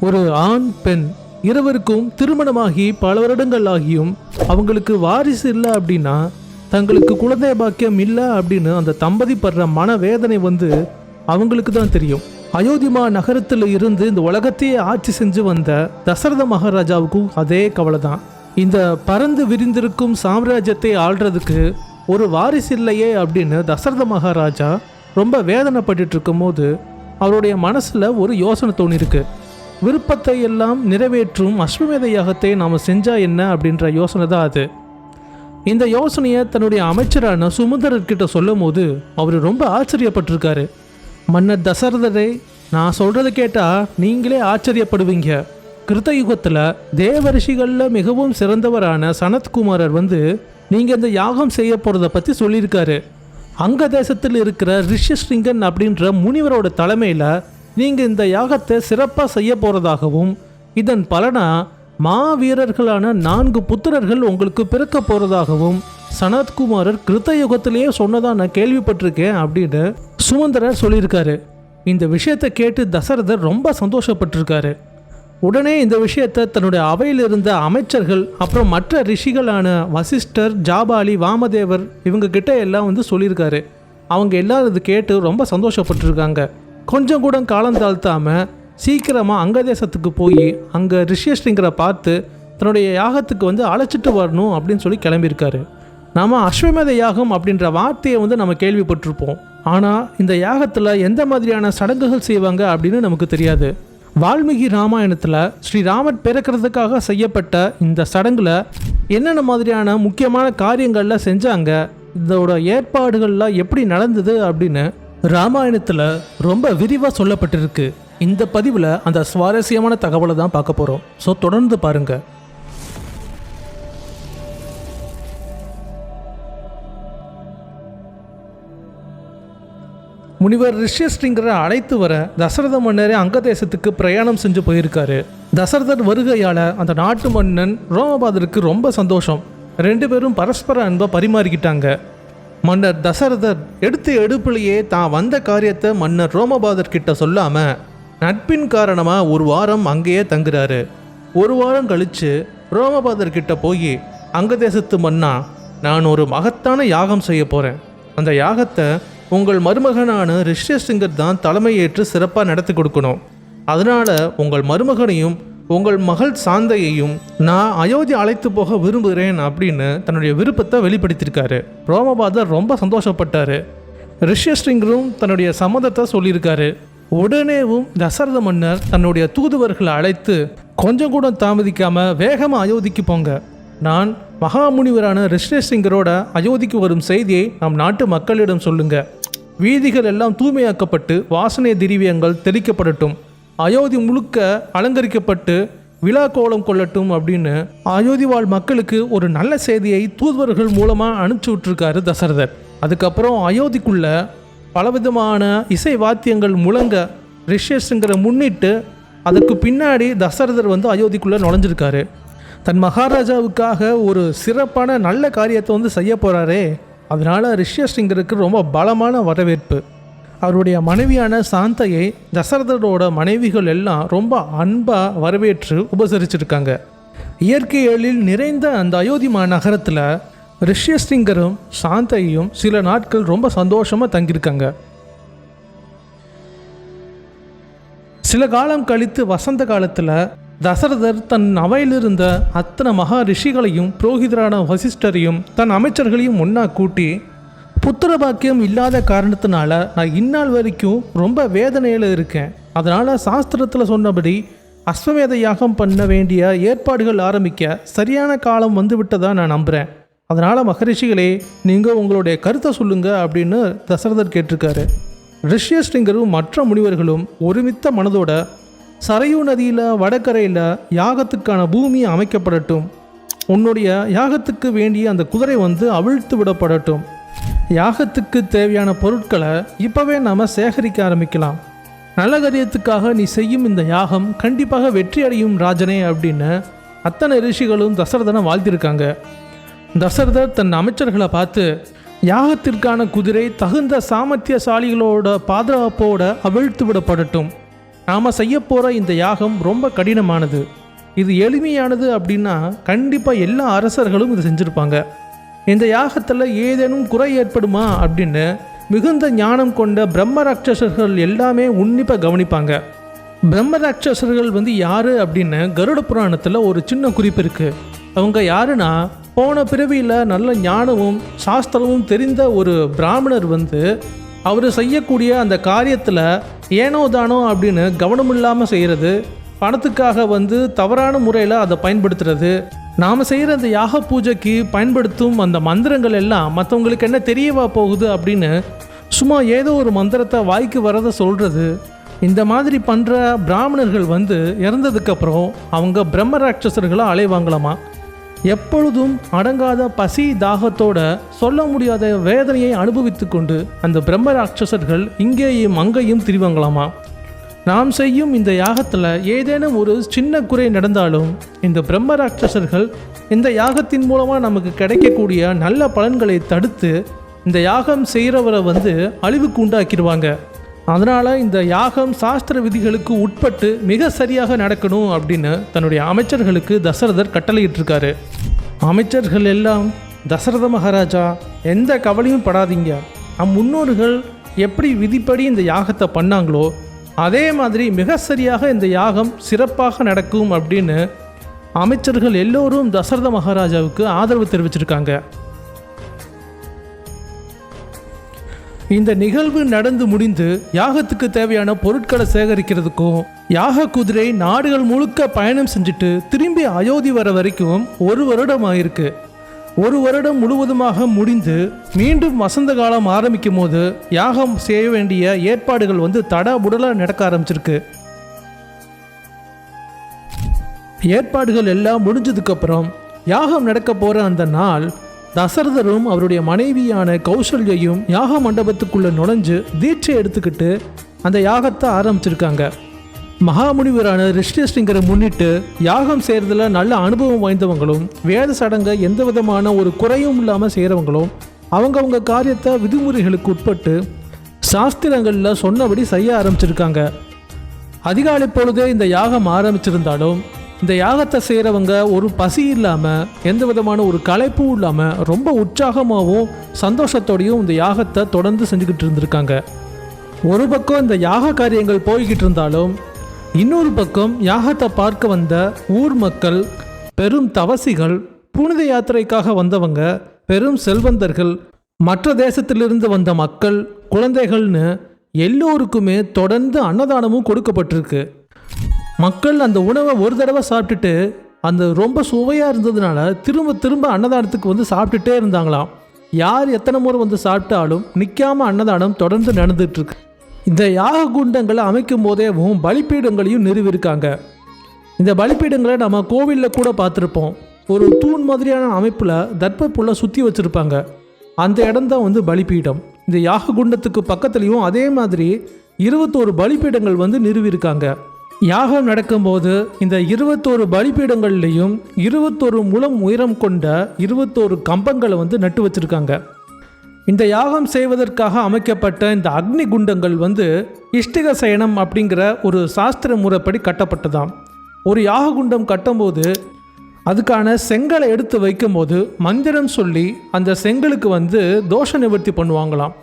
ஒரு ஆண் பெண் இருவருக்கும் திருமணமாகி பல வருடங்கள் ஆகியும் அவங்களுக்கு வாரிசு இல்லை அப்படின்னா தங்களுக்கு குழந்தை பாக்கியம் இல்லை அப்படின்னு அந்த தம்பதி படுற மனவேதனை வந்து அவங்களுக்கு தான் தெரியும். அயோத்திமா நகரத்தில் இருந்து இந்த உலகத்தையே ஆட்சி செஞ்சு வந்த தசரத மகாராஜாவுக்கும் அதே கவலை தான் இந்த பறந்து விரிந்திருக்கும் சாம்ராஜ்யத்தை ஆள்றதுக்கு ஒரு வாரிசு இல்லையே அப்படின்னு தசரத மகாராஜா ரொம்ப வேதனைப்பட்டு இருக்கும் போது அவருடைய மனசில் ஒரு யோசனை தோணிருக்கு விருப்பத்தை எல்லாம் நிறைவேற்றும் அஸ்வமேத யாகத்தை நாம் செஞ்சால் என்ன அப்படின்ற யோசனை தான் அது. இந்த யோசனையை தன்னுடைய அமைச்சரான சுமந்தரர்கிட்ட சொல்லும் போது அவர் ரொம்ப ஆச்சரியப்பட்டிருக்காரு. மன்னர் தசரதரை நான் சொல்கிறத கேட்டால் நீங்களே ஆச்சரியப்படுவீங்க. கிருத்த யுகத்தில் தேவரிஷிகளில் மிகவும் சிறந்தவரான சனத்குமாரர் வந்து நீங்கள் இந்த யாகம் செய்ய போகிறத பற்றி சொல்லியிருக்காரு. அங்க தேசத்தில் இருக்கிற ரிஷஸ்ரிங்கன் அப்படின்ற முனிவரோட தலைமையில் நீங்கள் இந்த யாகத்தை சிறப்பாக செய்ய போகிறதாகவும் இதன் பலனா மாவீரர்களான நான்கு புத்திரர்கள் உங்களுக்கு பிறக்க போகிறதாகவும் சனத்குமாரர் கிருத்த யுகத்திலேயே சொன்னதா நான் கேள்விப்பட்டிருக்கேன் அப்படின்னு சுமந்தரர் சொல்லியிருக்காரு. இந்த விஷயத்தை கேட்டு தசரதர் ரொம்ப சந்தோஷப்பட்டிருக்காரு. உடனே இந்த விஷயத்தை தன்னுடைய அவையில் இருந்த அமைச்சர்கள் அப்புறம் மற்ற ரிஷிகளான வசிஷ்டர் ஜாபாலி வாமதேவர் இவங்க கிட்ட எல்லாம் வந்து சொல்லியிருக்காரு. அவங்க எல்லாரும் இது கேட்டு ரொம்ப சந்தோஷப்பட்டிருக்காங்க. கொஞ்சம் கூட காலம் தாழ்த்தாமல் சீக்கிரமாக அங்கதேசத்துக்கு போய் அங்கே ரிஷியஸ்ரிங்கரை பார்த்து தன்னுடைய யாகத்துக்கு வந்து அழைச்சிட்டு வரணும் அப்படின்னு சொல்லி கிளம்பியிருக்காரு. நாம் அஸ்வமேத யாகம் அப்படின்ற வார்த்தையை வந்து நம்ம கேள்விப்பட்டிருப்போம். ஆனால் இந்த யாகத்தில் எந்த மாதிரியான சடங்குகள் செய்வாங்க அப்படின்னு நமக்கு தெரியாது. வால்மீகி ராமாயணத்தில் ஸ்ரீராமர் பிறக்கிறதுக்காக செய்யப்பட்ட இந்த சடங்கில் என்னென்ன மாதிரியான முக்கியமான காரியங்கள்லாம் செஞ்சாங்க இதோட ஏற்பாடுகள்லாம் எப்படி நடந்தது அப்படின்னு ராமாயணத்தில் ரொம்ப விரிவாக சொல்லப்பட்டிருக்கு. இந்த பதிவில் அந்த சுவாரஸ்யமான தகவலை தான் பார்க்க போகிறோம் ஸோ தொடர்ந்து பாருங்கள் முனிவர் ரிஷ்யஸ்ரிங்கரை அழைத்து வர தசரத மன்னரே அங்கதேசத்துக்கு பிரயாணம் செஞ்சு போயிருக்காரு. தசரதர் வருகையால் அந்த நாட்டு மன்னன் ரோமபாதருக்கு ரொம்ப சந்தோஷம். ரெண்டு பேரும் பரஸ்பர அன்பை பரிமாறிக்கிட்டாங்க. மன்னர் தசரதர் எடுத்த எடுப்பிலேயே தான் வந்த காரியத்தை மன்னர் ரோமபாதர் கிட்ட சொல்லாம நட்பின் காரணமாக ஒரு வாரம் அங்கேயே தங்குறாரு. ஒரு வாரம் கழிச்சு ரோமபாதர் கிட்ட போய் அங்கதேசத்து மன்னா நான் ஒரு மகத்தான யாகம் செய்ய போகிறேன் அந்த யாகத்தை உங்கள் மருமகனான ரிஷ்யசிங்கர் தான் தலைமையேற்று சிறப்பாக நடத்தி கொடுக்கணும். அதனால் உங்கள் மருமகனையும் உங்கள் மகள் சாந்தையையும் நான் அயோத்தி அழைத்து போக விரும்புகிறேன் அப்படின்னு தன்னுடைய விருப்பத்தை வெளிப்படுத்தியிருக்காரு. ரோமபாதர் ரொம்ப சந்தோஷப்பட்டாரு. ரிஷ்யஸ்ரிங்கரும் தன்னுடைய சம்மதத்தை சொல்லியிருக்காரு. உடனேவும் தசரத மன்னர் தன்னுடைய தூதுவர்களை அழைத்து கொஞ்சம் கூட தாமதிக்காம வேகமாக அயோத்திக்கு போங்க. நான் மகாமுனிவரான ரிஷ்யசிங்கரோட அயோத்திக்கு வரும் செய்தியை நம் நாட்டு மக்களிடம் சொல்லுங்க. வீதிகள் எல்லாம் தூய்மையாக்கப்பட்டு வாசனை திரவியங்கள் தெளிக்கப்படட்டும். அயோத்தி முழுக்க அலங்கரிக்கப்பட்டு விழா கோலம் கொள்ளட்டும் அப்படின்னு அயோத்தி வாழ் மக்களுக்கு ஒரு நல்ல செய்தியை தூதுவர்கள் மூலமாக அனுப்பிச்சி விட்டுருக்காரு தசரதர். அதுக்கப்புறம் அயோத்திக்குள்ள பலவிதமான இசை வாத்தியங்கள் முழங்க ரிஷேஷுங்கிற முன்னிட்டு அதுக்கு பின்னாடி தசரதர் வந்து அயோத்திக்குள்ளே நுழைஞ்சிருக்காரு. தன் மகாராஜாவுக்காக ஒரு சிறப்பான நல்ல காரியத்தை வந்து செய்ய போகிறாரே அதனால் ரிஷ்யசிங்கருக்கு ரொம்ப பலமான வரவேற்பு. அவருடைய மனைவியான சாந்தையை தசரதரோட மனைவிகள் எல்லாம் ரொம்ப அன்பாக வரவேற்று உபசரிச்சிருக்காங்க. இயற்கை எழில் நிறைந்த அந்த அயோத்தி மாநகரத்தில் ரிஷ்யஸ்திங்கரும் சாந்தையும் சில நாட்கள் ரொம்ப சந்தோஷமாக தங்கியிருக்காங்க. சில காலம் கழித்து வசந்த காலத்தில் தசரதர் தன் அவையிலிருந்த அத்தனை மகா ரிஷிகளையும் புரோகிதரான வசிஷ்டரையும் தன் அமைச்சர்களையும் ஒன்றா கூட்டி புத்திர பாக்கியம் இல்லாத காரணத்தினால நான் இந்நாள் வரைக்கும் ரொம்ப வேதனையில் இருக்கேன். அதனால் சாஸ்திரத்தில் சொன்னபடி அஸ்வமேத யாகம் பண்ண வேண்டிய ஏற்பாடுகள் ஆரம்பிக்க சரியான காலம் வந்துவிட்டதா நான் நம்புகிறேன் அதனால் மகரிஷிகளே நீங்கள் உங்களுடைய கருத்தை சொல்லுங்க அப்படின்னு தசரதர் கேட்டிருக்காரு. ரிஷ்யஸ்ரிங்கரும் மற்ற முனிவர்களும் ஒருமித்த மனதோட சரையு நதியில் வடகரையில் யாகத்துக்கான பூமி அமைக்கப்படட்டும். உன்னுடைய யாகத்துக்கு வேண்டிய அந்த குதிரை வந்து அவிழ்த்து விடப்படட்டும். யாகத்துக்கு தேவையான பொருட்களை இப்போவே நாம் சேகரிக்க ஆரம்பிக்கலாம். நல்ல காரியத்துக்காக நீ செய்யும் இந்த யாகம் கண்டிப்பாக வெற்றி அடையும் ராஜனே அப்படின்னு அத்தனை ரிஷிகளும் தசரதனை வாழ்த்திருக்காங்க. தசரதர் தன் அமைச்சர்களை பார்த்து யாகத்திற்கான குதிரை தகுந்த சாமர்த்தியசாலிகளோட பாதுகாப்போட அவிழ்த்து விடப்படட்டும். நாம் செய்ய போகிற இந்த யாகம் ரொம்ப கடினமானது. இது எளிமையானது அப்படின்னா கண்டிப்பாக எல்லா அரசர்களும் இதை செஞ்சுருப்பாங்க. இந்த யாகத்தில் ஏதேனும் குறை ஏற்படுமா அப்படின்னு மிகுந்த ஞானம் கொண்ட பிரம்ம ராட்சசர்கள் எல்லாமே உன்னிப்பாக கவனிப்பாங்க. பிரம்ம ராட்சசர்கள் வந்து யாரு அப்படின்னு கருட புராணத்தில் ஒரு சின்ன குறிப்பு இருக்கு. அவங்க யாருன்னா போன பிறவியில் நல்ல ஞானமும் சாஸ்திரமும் தெரிந்த ஒரு பிராமணர் வந்து அவர் செய்யக்கூடிய அந்த காரியத்தில் ஏனோ தானோ அப்படின்னு கவனம் இல்லாமல் செய்கிறது பணத்துக்காக வந்து தவறான முறையில் அதை பயன்படுத்துறது நாம் செய்கிற அந்த யாக பூஜைக்கு பயன்படுத்தும் அந்த மந்திரங்கள் எல்லாம் மற்றவங்களுக்கு என்ன தெரியவா போகுது அப்படின்னு சும்மா ஏதோ ஒரு மந்திரத்தை வாய்க்கு வரதை சொல்கிறது இந்த மாதிரி பண்ணுற பிராமணர்கள் வந்து இறந்ததுக்கப்புறம் அவங்க பிரம்ம ராட்சசர்களாக அலைவாங்களாமா எப்பொழுதும் அடங்காத பசி தாகத்தோட சொல்ல முடியாத வேதனையை அனுபவித்து கொண்டு அந்த பிரம்ம ராட்சசர்கள் இங்கேயும் அங்கேயும் திரிவாங்களாமா? நாம் செய்யும் இந்த யாகத்தில் ஏதேனும் ஒரு சின்ன குறை நடந்தாலும் இந்த பிரம்ம ராட்சசர்கள் இந்த யாகத்தின் மூலமாக நமக்கு கிடைக்கக்கூடிய நல்ல பலன்களை தடுத்து இந்த யாகம் செய்கிறவரை வந்து அழிவுக்கு உண்டாக்கிடுவாங்க. அதனால் இந்த யாகம் சாஸ்திர விதிகளுக்கு உட்பட்டு மிக சரியாக நடக்கணும் அப்படின்னு தன்னுடைய அமைச்சர்களுக்கு தசரதர் கட்டளையிட்டிருக்காரு. அமைச்சர்கள் எல்லாம் தசரத மகாராஜா எந்த கவலையும் படாதீங்க. நம் முன்னோர்கள் எப்படி விதிப்படி இந்த யாகத்தை பண்ணாங்களோ அதே மாதிரி மிக சரியாக இந்த யாகம் சிறப்பாக நடக்கும் அப்படின்னு அமைச்சர்கள் எல்லோரும் தசரத மகாராஜாவுக்கு ஆதரவு தெரிவிச்சிருக்காங்க. இந்த நிகழ்வு நடந்து முடிந்து யாகத்துக்கு தேவையான பொருட்களை சேகரிக்கிறதுக்கும் யாக குதிரை நாடுகள் முழுக்க பயணம் செஞ்சுட்டு திரும்பி அயோத்தி வர வரைக்கும் ஒரு வருடம் ஆயிருக்கு ஒரு வருடம் முழுவதுமாக முடிந்து மீண்டும் வசந்த காலம் ஆரம்பிக்கும் போது யாகம் செய்ய வேண்டிய ஏற்பாடுகள் வந்து தடபுடலாக நடக்க ஆரம்பிச்சிருக்கு. ஏற்பாடுகள் எல்லாம் முடிஞ்சதுக்கப்புறம் யாகம் நடக்க போகிற அந்த நாள் தசரதரும் அவருடைய மனைவியான கௌசல்யையும் யாக மண்டபத்துக்குள்ளே நுழைஞ்சு தீட்சை எடுத்துக்கிட்டு அந்த யாகத்தை ஆரம்பிச்சிருக்காங்க. மகாமுனிவரான ரிஷ்டேஷ்டிங்கரை முன்னிட்டு யாகம் செய்கிறதுல நல்ல அனுபவம் வாய்ந்தவங்களும் வேத சடங்கை எந்த விதமான ஒரு குறையும் இல்லாமல் செய்கிறவங்களும் அவங்கவுங்க காரியத்தை விதிமுறைகளுக்கு உட்பட்டு சாஸ்திரங்களில் சொன்னபடி செய்ய ஆரம்பிச்சிருக்காங்க. அதிகாலை பொழுதே இந்த யாகம் ஆரம்பிச்சிருந்தாலும் இந்த யாகத்தை செய்கிறவங்க ஒரு பசி இல்லாமல் எந்த விதமான ஒரு களைப்பும் இல்லாமல் ரொம்ப உற்சாகமாகவும் சந்தோஷத்தோடையும் இந்த யாகத்தை தொடர்ந்து செஞ்சுக்கிட்டு இருந்திருக்காங்க. ஒரு பக்கம் இந்த யாக காரியங்கள் போய்கிட்டு இருந்தாலும் இன்னொரு பக்கம் யாகத்தை பார்க்க வந்த ஊர் மக்கள் பெரும் தவசிகள் புனித யாத்திரைக்காக வந்தவங்க பெரும் செல்வந்தர்கள் மற்ற தேசத்திலிருந்து வந்த மக்கள் குழந்தைகள்னு எல்லோருக்குமே தொடர்ந்து அன்னதானமும் கொடுக்கப்பட்டிருக்கு. மக்கள் அந்த உணவை ஒரு தடவை சாப்பிட்டுட்டு அந்த ரொம்ப சுவையாக இருந்ததுனால திரும்ப திரும்ப அன்னதானத்துக்கு வந்து சாப்பிட்டுட்டே இருந்தாங்களாம். யார் எத்தனை முறை வந்து சாப்பிட்டாலும் நிற்காம அன்னதானம் தொடர்ந்து நடந்துகிட்ருக்கு இந்த யாக குண்டங்களை அமைக்கும் போதேவும் பலிப்பீடங்களையும் நிறுவியிருக்காங்க. இந்த பலிப்பீடங்களை நம்ம கோவிலில் கூட பார்த்துருப்போம். ஒரு தூண் மாதிரியான அமைப்பில் தர்ப்பப்புள்ள சுற்றி வச்சுருப்பாங்க. அந்த இடம் தான் வந்து பலிப்பீடம் இந்த யாக குண்டத்துக்கு பக்கத்துலேயும் அதே மாதிரி இருபத்தோரு பலிப்பீடங்கள் வந்து நிறுவியிருக்காங்க. யாகம் நடக்கும்போது இந்த இருபத்தோரு பலிப்பீடங்கள்லேயும் இருபத்தோரு முழம் உயரம் கொண்ட இருபத்தோரு கம்பங்களை வந்து நட்டு வச்சுருக்காங்க. இந்த யாகம் செய்வதற்காக அமைக்கப்பட்ட இந்த அக்னி குண்டங்கள் வந்து இஷ்டிக சயனம் அப்படிங்கிற ஒரு சாஸ்திர முறைப்படி கட்டப்பட்டதாம். ஒரு யாக குண்டம் கட்டும்போது அதுக்கான செங்கலை எடுத்து வைக்கும்போது மந்திரம் சொல்லி அந்த செங்கலுக்கு வந்து தோஷ நிவர்த்தி பண்ணுவாங்களாம்.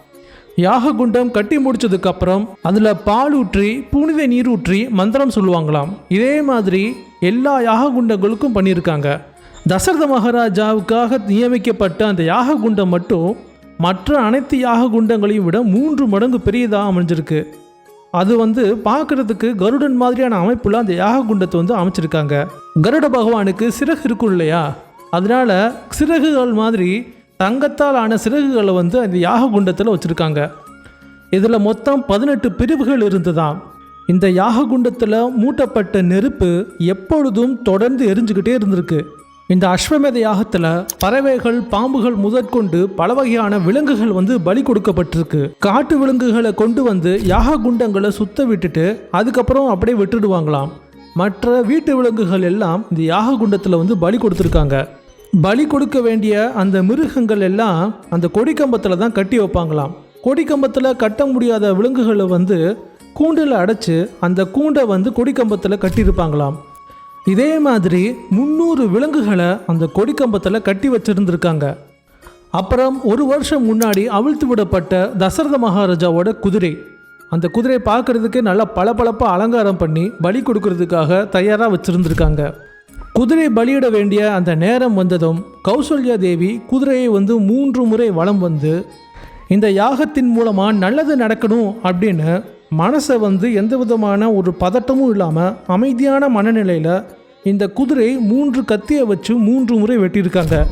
யாக குண்டம் கட்டி முடிச்சதுக்கப்புறம் அதில் பால் ஊற்றி புனித நீர் ஊற்றி மந்திரம் சொல்லுவாங்களாம். இதே மாதிரி எல்லா யாக குண்டங்களுக்கும் பண்ணியிருக்காங்க. தசரத மகாராஜாவுக்காக நியமிக்கப்பட்ட அந்த யாக குண்டம் மட்டும் மற்ற அனைத்து யாக குண்டங்களையும் விட மூன்று மடங்கு பெரியதாக அமைஞ்சிருக்கு. அது வந்து பார்க்கறதுக்கு கருடன் மாதிரியான அமைப்புல அந்த யாக குண்டத்தை வந்து அமைச்சிருக்காங்க. கருட பகவானுக்கு சிறகு இருக்கும் இல்லையா? அதனால சிறகுகள் மாதிரி தங்கத்தால் ஆன சிறகுகளை வந்து அந்த யாக குண்டத்தில் வச்சுருக்காங்க. இதில் மொத்தம் பதினெட்டு பிரிவுகள் இருந்ததாம். இந்த யாக குண்டத்தில் மூட்டப்பட்ட நெருப்பு எப்பொழுதும் தொடர்ந்து எரிஞ்சுக்கிட்டே இருந்திருக்கு. இந்த அஸ்வமேத யாகத்தில் பறவைகள் பாம்புகள் முதற்கொண்டு பல வகையான விலங்குகள் வந்து பலி கொடுக்கப்பட்டிருக்கு. காட்டு விலங்குகளை கொண்டு வந்து யாக குண்டங்களை சுத்த விட்டுட்டு அதுக்கப்புறம் அப்படியே விட்டுடுவாங்களாம். மற்ற வீட்டு விலங்குகள் எல்லாம் இந்த யாக குண்டத்தில் வந்து பலி கொடுத்துருக்காங்க. பலி கொடுக்க வேண்டிய அந்த மிருகங்கள் எல்லாம் அந்த கொடிக்கம்பத்தில் தான் கட்டி வைப்பாங்களாம். கொடிக்கம்பத்தில் கட்ட முடியாத விலங்குகளை வந்து கூண்டில் அடைச்சி அந்த கூண்டை வந்து கொடிக்கம்பத்தில் கட்டியிருப்பாங்களாம். இதே மாதிரி முந்நூறு விலங்குகளை அந்த கொடிக்கம்பத்தில் கட்டி வச்சிருந்துருக்காங்க. அப்புறம் ஒரு வருஷம் முன்னாடி அவிழ்த்து விடப்பட்ட தசரத மகாராஜாவோட குதிரை. அந்த குதிரையை பார்க்கறதுக்கு நல்லா பளபளப்பாக அலங்காரம் பண்ணி பலி கொடுக்கறதுக்காக தயாராக வச்சுருந்துருக்காங்க. குதிரை பலியிட வேண்டிய அந்த நேரம் வந்ததும் கௌசல்யா தேவி குதிரையை வந்து மூன்று முறை வலம் வந்து இந்த யாகத்தின் மூலமாக நல்லது நடக்கணும் அப்படின்னு மனசை வந்து எந்த விதமான ஒரு பதட்டமும் இல்லாமல் அமைதியான மனநிலையில் இந்த குதிரை மூன்று கத்தியை வச்சு மூன்று முறை வெட்டியிருக்காங்க.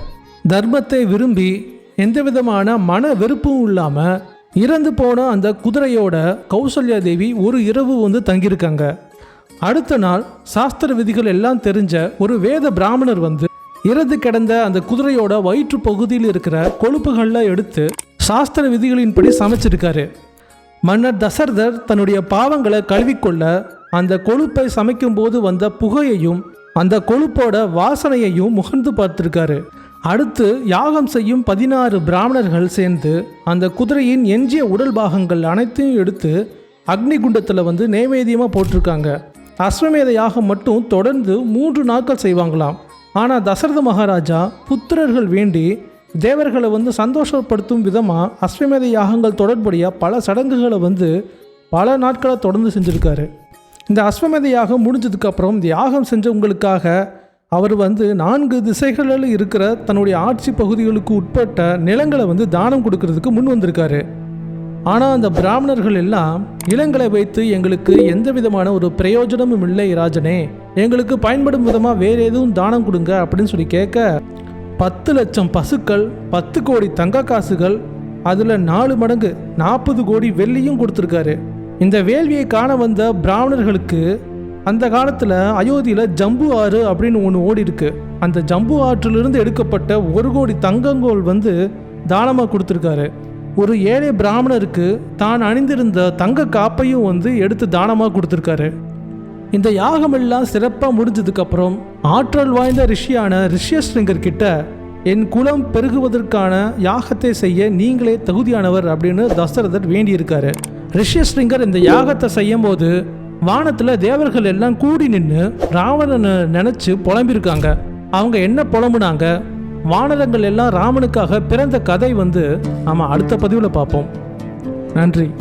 தர்மத்தை விரும்பி எந்த விதமான மன வெறுப்பும் இல்லாமல் இறந்து போன அந்த குதிரையோட கௌசல்யா தேவி ஒரு இரவு வந்து தங்கியிருக்காங்க. அடுத்த நாள் சாஸ்திர விதிகள் எல்லாம் தெரிஞ்ச ஒரு வேத பிராமணர் வந்து இறந்து கிடந்த அந்த குதிரையோட வயிற்று பகுதியில் இருக்கிற கொழுப்புகள்லாம் எடுத்து சாஸ்திர விதிகளின்படி சமைச்சிருக்காரு. மன்னர் தசரதர் தன்னுடைய பாவங்களை கழுவிக்கொள்ள அந்த கொழுப்பை சமைக்கும்போது வந்த புகையையும் அந்த கொழுப்போட வாசனையையும் முகர்ந்து பார்த்திருக்காரு. அடுத்து யாகம் செய்யும் பதினாறு பிராமணர்கள் சேர்ந்து அந்த குதிரையின் எஞ்சிய உடல் பாகங்கள் அனைத்தையும் எடுத்து அக்னி குண்டத்தில் வந்து நைவேத்தியமாக போட்டிருக்காங்க. அஸ்வமேத யாகம் மட்டும் தொடர்ந்து மூன்று நாட்கள் செய்வாங்களாம். ஆனால் தசரத மகாராஜா புத்திரர்கள் வேண்டி தேவர்களை வந்து சந்தோஷப்படுத்தும் விதமாக அஸ்வமேத யாகங்கள் தொடர்புடைய பல சடங்குகளை வந்து பல நாட்களை தொடர்ந்து செஞ்சுருக்காரு. இந்த அஸ்வமேத யாகம் முடிஞ்சதுக்கப்புறம் இந்த யாகம் செஞ்சவங்களுக்காக அவர் வந்து நான்கு திசைகளில் இருக்கிற தன்னுடைய ஆட்சி பகுதிகளுக்கு உட்பட்ட நிலங்களை வந்து தானம் கொடுக்கறதுக்கு முன் வந்திருக்காரு. ஆனால் அந்த பிராமணர்கள் எல்லாம் இளங்களை வைத்து எங்களுக்கு எந்த விதமான ஒரு பிரயோஜனமும் இல்லை ராஜனே எங்களுக்கு பயன்படும் விதமாக வேறு எதுவும் தானம் கொடுங்க அப்படின்னு சொல்லி கேட்க பத்து லட்சம் பசுக்கள் பத்து கோடி தங்க காசுகள் அதில் நாலு மடங்கு நாற்பது கோடி வெள்ளியும் கொடுத்துருக்காரு. இந்த வேள்வியை காண வந்த பிராமணர்களுக்கு அந்த காலத்தில் அயோத்தியில் ஜம்பு ஆறு அப்படின்னு ஒன்று ஓடி இருக்கு அந்த ஜம்பு ஆற்றிலிருந்து எடுக்கப்பட்ட ஒரு கோடி தங்கங்கோல் வந்து தானமாக கொடுத்துருக்காரு. ஒரு ஏழை பிராமணருக்கு தான் அணிந்திருந்த தங்க காப்பையும் வந்து எடுத்து தானமாக கொடுத்துருக்காரு. இந்த யாகமெல்லாம் சிறப்பாக முடிஞ்சதுக்கப்புறம் ஆற்றல் வாய்ந்த ரிஷியான ரிஷ்யஸ்ரிங்கர் கிட்ட என் குலம் பெருகுவதற்கான யாகத்தை செய்ய நீங்களே தகுதியானவர் அப்படின்னு தசரதர் வேண்டியிருக்காரு. ரிஷ்யஸ்ரிங்கர் இந்த யாகத்தை செய்யும் போது வானத்தில் தேவர்கள் எல்லாம் கூடி நின்று ராவணனை நினச்சி புலம்பியிருக்காங்க அவங்க என்ன புலம்புனாங்க? வானரங்கள் எல்லாம் ராமனுக்காக பிறந்த கதை வந்து நாம அடுத்த பதிவில் பார்ப்போம். நன்றி.